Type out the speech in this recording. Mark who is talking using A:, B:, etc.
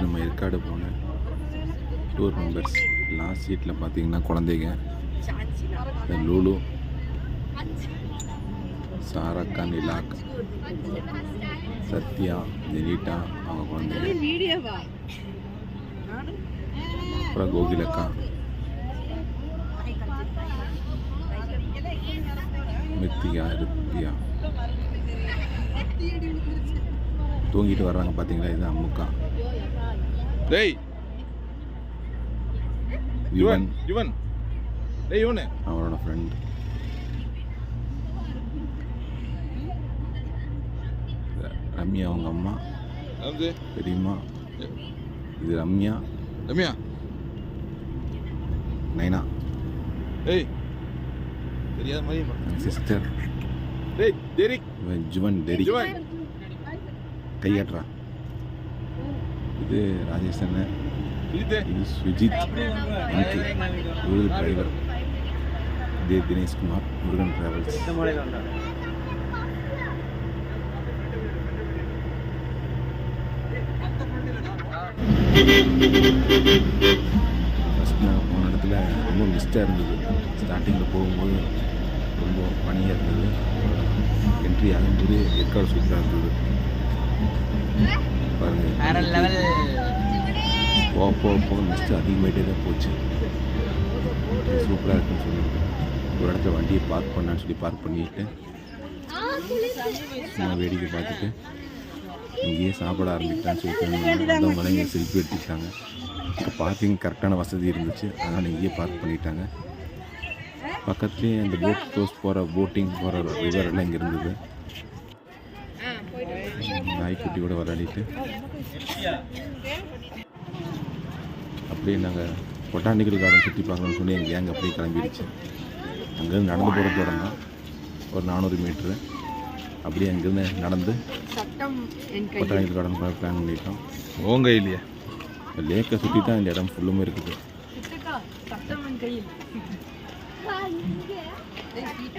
A: நம்ம ஏற்காடு போன tour members. Last சீட்டில் பார்த்தீங்கன்னா குழந்தைங்க. லூலு சாரக்கா நிலாக் சத்யா ஜெனிட்டா அவங்க குழந்தைங்க. அப்புறம் கோகிலக்கா. மித்தியா ரித்தியா. தூங்கிட்டு வர்றாங்க பார்த்தீங்களா இது அம்முக்கா
B: டேய்.
A: யுவன்.
B: யுவன் டேய் யுவனு.
A: அவரோட ஃப்ரெண்ட் ரம்யா அவங்க அம்மா.
B: வந்து
A: பெரியம்மா. இது ரம்யா.
B: ரம்யா.
A: நைனா.
B: டேய். தெரியாத மாதிரி.
A: சிஸ்டர்
B: டேய் டெரிக்
A: ஜுவன் டெரி.
B: யுவன்
A: கையாட்டுறா. இது ராஜேஷ் அண்ணன்
B: இது
A: சுஜித். என்கே இவரு டிரைவர் இது தினேஷ்குமார் முருகன் டிராவல்ஸ் ஃபஸ்ட் நான் போன இடத்துல ரொம்ப மிஸ்டாக இருந்தது. ஸ்டார்டிங்கில் போகும்போது ரொம்ப பனியாக இருந்தது. என்ட்ரி ஆகும்போது ஏற்காடு சூப்பராக இருந்தது. பாருங்கள் போக போக போக மிஸ்ட் அதிகமாகிட்டே தான் போச்சு. சூப்பராக இருக்குன்னு சொல்லி ஒரு இடத்துல வண்டியை பார்க் பண்ணான்னு சொல்லி பார்க் பண்ணிட்டு சும்மா வேடிக்கை பார்த்துட்டு இங்கேயே சாப்பிட ஆரம்பிக்கலான்னு சொல்லிட்டு வந்தவங்க இங்கே செல்ஃபி எடுத்துக்கிட்டாங்க. இப்போ பார்க்கிங் கரெக்டான வசதி இருந்துச்சு. அதனால் இங்கேயே பார்க் பண்ணிட்டாங்க. பக்கத்துலேயே அந்த போட் க்ளோஸ் போகிற போட்டிங் போகிற ரிவர் எல்லாம் இங்கே இருந்தது. நாய்க்குட்டியோட விளையாடிட்டு. அப்படியே நாங்கள் பொட்டானிக்கல் கார்டன் சுற்றி பார்க்கணும்னு சொல்லி எங்கள் கேங் அப்படியே கிளம்பிடுச்சு. அங்கேருந்து நடந்து போகிற தூரம் தான். ஒரு நானூறு மீட்ரு அப்படியே அங்கேருந்து நடந்து பொட்டானிக்கல் கார்டன் போக பிளான் பண்ணிட்டோம்.
B: உங்க இல்லையா
A: லேக்கை சுற்றி தான் இந்த இடம் ஃபுல்லுமே இருக்குது.